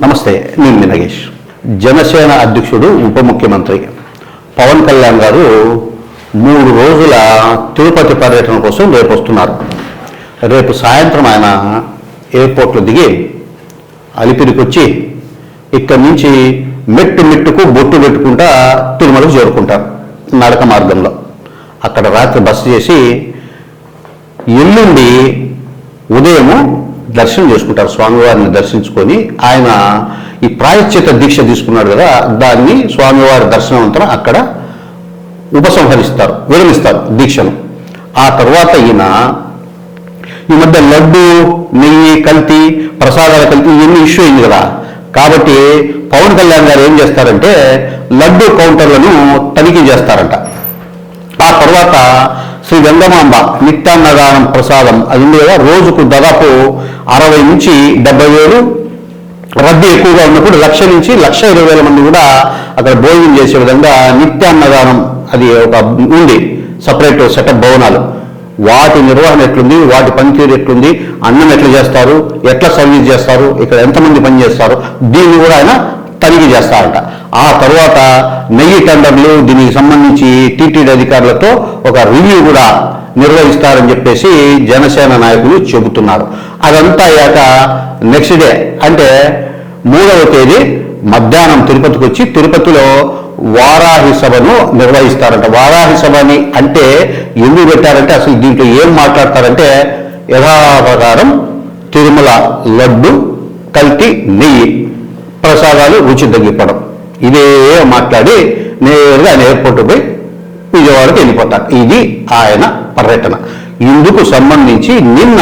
నమస్తే నేను మీ నగేష్. జనసేన అధ్యక్షుడు ఉప ముఖ్యమంత్రి పవన్ కళ్యాణ్ గారు మూడు రోజుల తిరుపతి పర్యటన కోసం రేపు వస్తున్నారు రేపు సాయంత్రం ఆయన ఎయిర్పోర్ట్లో దిగి అలిపిరికి వచ్చి ఇక్కడి నుంచి మెట్టు మెట్టుకు బొట్టు పెట్టుకుంటా తిరుమలకు చేరుకుంటారు నడక మార్గంలో. అక్కడ రాత్రి బస్సు చేసి ఎల్లుండి ఉదయము దర్శనం చేసుకుంటారు స్వామివారిని దర్శించుకొని ఆయన ఈ ప్రాయశ్చిత దీక్ష తీసుకున్నాడు కదా దాన్ని స్వామివారి దర్శనవంతరం అక్కడ ఉపసంహరిస్తారు విరమిస్తారు దీక్షను. ఆ తర్వాత ఈయన ఈ మధ్య లడ్డు నెయ్యి కల్తీ ప్రసాదాల కల్తీ ఇవన్నీ ఇష్యూ అయింది కదా. కాబట్టి పవన్ కళ్యాణ్ గారు ఏం చేస్తారంటే లడ్డు కౌంటర్లను తనిఖీ చేస్తారంట. ఆ తర్వాత శ్రీ గంగమాంబ నిత్యాన్నదానం ప్రసాదం. అది ఉంది కదా రోజుకు దాదాపు అరవై నుంచి డెబ్బై వేలు. రద్దీ ఎక్కువగా ఉన్నప్పుడు లక్ష నుంచి లక్ష ఇరవై వేల మంది కూడా అక్కడ భోజనం చేసే విధంగా నిత్యాన్నదానం అది ఒక ఉంది. సపరేట్ సెటప్ భవనాలు. వాటి నిర్వహణ ఎట్లుంది? వాటి పనితీరు ఎట్లుంది? అన్నం ఎట్లా చేస్తారు? ఎట్లా సర్వీస్ చేస్తారు? ఇక్కడ ఎంతమంది పనిచేస్తారు? దీన్ని కూడా ఆయన తనిఖీ చేస్తారంట. ఆ తర్వాత నెయ్యి టెండర్లు దీనికి సంబంధించి టీటీడీ అధికారులతో ఒక రివ్యూ కూడా నిర్వహిస్తారని చెప్పేసి జనసేన నాయకులు చెబుతున్నారు. అదంతా అయ్యాక నెక్స్ట్ డే అంటే మూడవ తేదీ మధ్యాహ్నం తిరుపతికి వచ్చి తిరుపతిలో వారాహి సభను నిర్వహిస్తారంట. వారాహి సభని అంటే ఎందుకు పెట్టారంటే అసలు దీంట్లో ఏం మాట్లాడతారంటే యథాప్రకారం తిరుమల లడ్డు కల్తీ నెయ్యి ప్రసాదాలు రుచి తగ్గిపోవడం. ఇదే మాట్లాడి నేరుగా ఆయన ఎయిర్పోర్ట్ పోయి విజయవాడకి వెళ్ళిపోతారు. ఇది ఆయన పర్యటన. ఇందుకు సంబంధించి నిన్న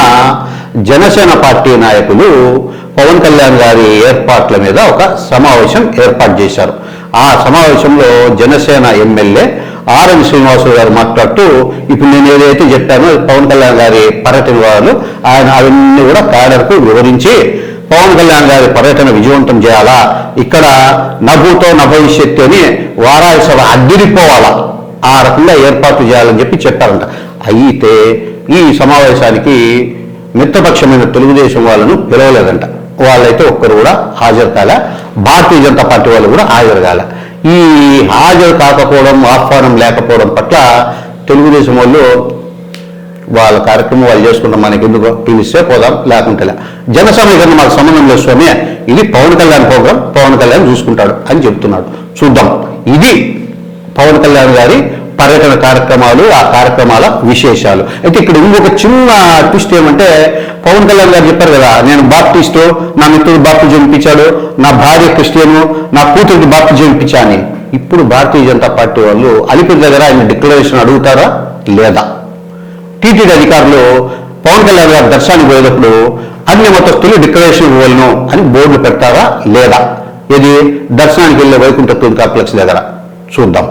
జనసేన పార్టీ నాయకులు పవన్ కళ్యాణ్ గారి ఏర్పాట్ల మీద ఒక సమావేశం ఏర్పాటు చేశారు. ఆ సమావేశంలో జనసేన ఎమ్మెల్యే ఆర్ఎన్ శ్రీనివాసు గారు మాట్లాడుతూ ఇప్పుడు నేను ఏదైతే చెప్పానో పవన్ కళ్యాణ్ గారి పర్యటన వాళ్ళు ఆయన అవన్నీ కూడా క్యాడర్కు వివరించి పవన్ కళ్యాణ్ గారి పర్యటన విజయవంతం చేయాలా? ఇక్కడ నభూతో నభవిష్యత్తు అని వారాయి సభ అడ్డిరిపోవాలా ఆ రకంగా ఏర్పాటు చేయాలని చెప్పి చెప్పారంట. అయితే ఈ సమావేశానికి మిత్రపక్షమైన తెలుగుదేశం వాళ్ళను పిలవలేదంట. వాళ్ళైతే ఒక్కరు కూడా హాజరు కాలే. భారతీయ జనతా పార్టీ వాళ్ళు కూడా హాజరు కాలే. ఈ హాజరు కాకపోవడం ఆహ్వానం లేకపోవడం పట్ల తెలుగుదేశం వాళ్ళు వాళ్ళ కార్యక్రమం వాళ్ళు చేసుకుంటాం మనకి ఎందుకు పిలిస్తే పోదాం లేకుంటే జన సమీకరణ మాకు సంబంధం లేదు స్వామి. ఇది పవన్ కళ్యాణ్ ప్రోగ్రాం పవన్ కళ్యాణ్ చూసుకుంటాడు అని చెప్తున్నాడు. చూద్దాం. ఇది పవన్ కళ్యాణ్ గారి పర్యటన కార్యక్రమాలు ఆ కార్యక్రమాల విశేషాలు. అయితే ఇక్కడ ఇంకొక చిన్న ట్విస్ట్ ఏమంటే పవన్ కళ్యాణ్ గారు చెప్పారు కదా నేను బాప్టిస్టు నా మిత్రుడు బాప్టిజం ఇప్పించాడు నా భార్య క్రిస్టియను నా కూతురికి బాప్టిజం ఇప్పించా అని ఇప్పుడు భారతీయ జనతా పార్టీ వాళ్ళు అలిపిరి దగ్గర ఆయన డిక్లరేషన్ అడుగుతారా? లేదా? టీటీడీ అధికారులు పవన్ కళ్యాణ్ గారి దర్శనానికి పోయేటప్పుడు అన్ని మతస్థులు డిక్లరేషన్ ఇవ్వలను అని బోర్డులు పెడతారా లేదా? ఇది దర్శనానికి వెళ్ళే వైకుంఠ కాంప్లెక్స్ దగ్గర. చూద్దాం.